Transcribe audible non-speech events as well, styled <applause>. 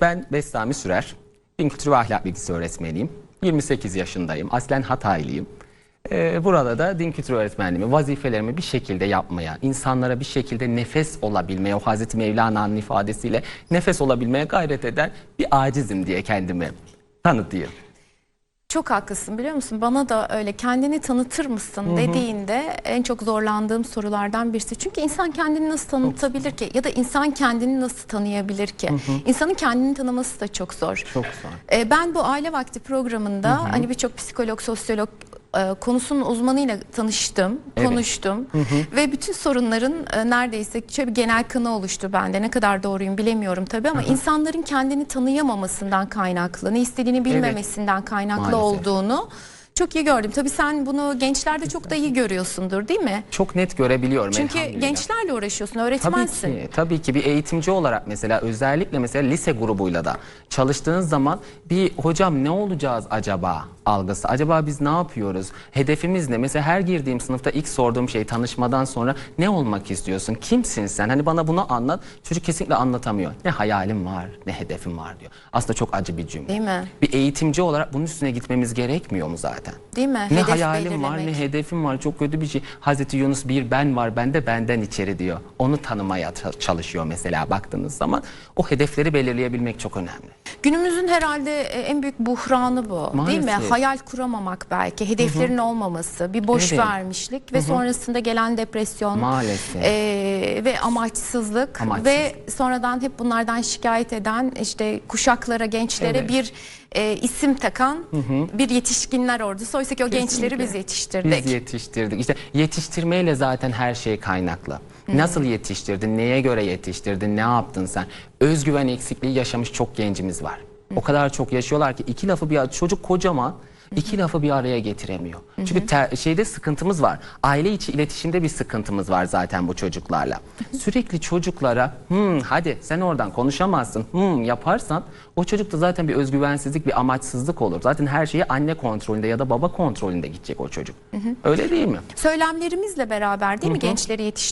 Ben Bestami Sürer. Din Kültürü ve Ahlak Bilgisi öğretmeniyim. 28 yaşındayım. Aslen Hataylıyım. Ee, burada da din kültürü öğretmenliğimi, vazifelerimi bir şekilde yapmaya, insanlara bir şekilde nefes olabilmeye, o Hazreti Mevlana'nın ifadesiyle nefes olabilmeye gayret eden bir acizim diye kendimi tanıtayım. Çok haklısın biliyor musun? Bana da öyle kendini tanıtır mısın dediğinde en çok zorlandığım sorulardan birisi. Çünkü insan kendini nasıl tanıtabilir ki? Ya da insan kendini nasıl tanıyabilir ki? İnsanın kendini tanıması da çok zor. Çok zor. Ee, ben bu aile vakti programında hani birçok psikolog, sosyolog e, konusunun uzmanıyla tanıştım, Evet. konuştum ve bütün sorunların e, neredeyse şöyle bir genel kanı oluştu bende. Ne kadar doğruyum bilemiyorum tabii ama insanların kendini tanıyamamasından kaynaklı, ne istediğini bilmemesinden kaynaklı Maalesef. olduğunu çok iyi gördüm. Tabii sen bunu gençlerde çok da iyi görüyorsundur değil mi? Çok net görebiliyorum Çünkü gençlerle uğraşıyorsun, Tabii öğretmensin. ki, tabii ki bir eğitimci olarak mesela özellikle mesela lise grubuyla da çalıştığınız zaman bir hocam ne olacağız acaba algısı. Acaba biz ne yapıyoruz? Hedefimiz ne? Mesela her girdiğim sınıfta ilk sorduğum şey tanışmadan sonra ne olmak istiyorsun? Kimsin sen? Hani bana bunu anlat. Çocuk kesinlikle anlatamıyor. Ne hayalim var, ne hedefim var diyor. Aslında çok acı bir cümle. Değil mi? Bir eğitimci olarak bunun üstüne gitmemiz gerekmiyor mu zaten? Değil mi? Ne Hedef hayalim var ne belirlemek. hedefim var çok kötü bir şey. Hazreti Yunus bir ben var bende benden içeri diyor. Onu tanımaya çalışıyor mesela baktığınız zaman. O hedefleri belirleyebilmek çok önemli. Günümüzün herhalde e, en büyük buhranı bu değil mi? Maalesef. Hayal kuramamak belki, hedeflerin olmaması, bir boş Evet. vermişlik ve sonrasında gelen depresyon Maalesef. e, ve amaçsızlık Amaçsızlık. ve sonradan hep bunlardan şikayet eden işte kuşaklara, gençlere Evet. bir e, isim takan bir yetişkinler ordusu. Oysa ki o gençleri biz yetiştirdik. Biz yetiştirdik. İşte yetiştirmeyle zaten her şey kaynaklı. Nasıl yetiştirdin, neye göre yetiştirdin, ne yaptın sen? Özgüven eksikliği yaşamış çok gencimiz var. O kadar çok yaşıyorlar ki iki lafı bir çocuk kocaman iki lafı bir araya getiremiyor. Çünkü ter- şeyde sıkıntımız var. Aile içi iletişimde bir sıkıntımız var zaten bu çocuklarla. <laughs> Sürekli çocuklara "Hmm, hadi sen oradan konuşamazsın hmm, yaparsan o çocukta zaten bir özgüvensizlik, bir amaçsızlık olur. Zaten her şeyi anne kontrolünde ya da baba kontrolünde gidecek o çocuk. Öyle değil mi? Söylemlerimizle beraber değil mi gençleri yetiştir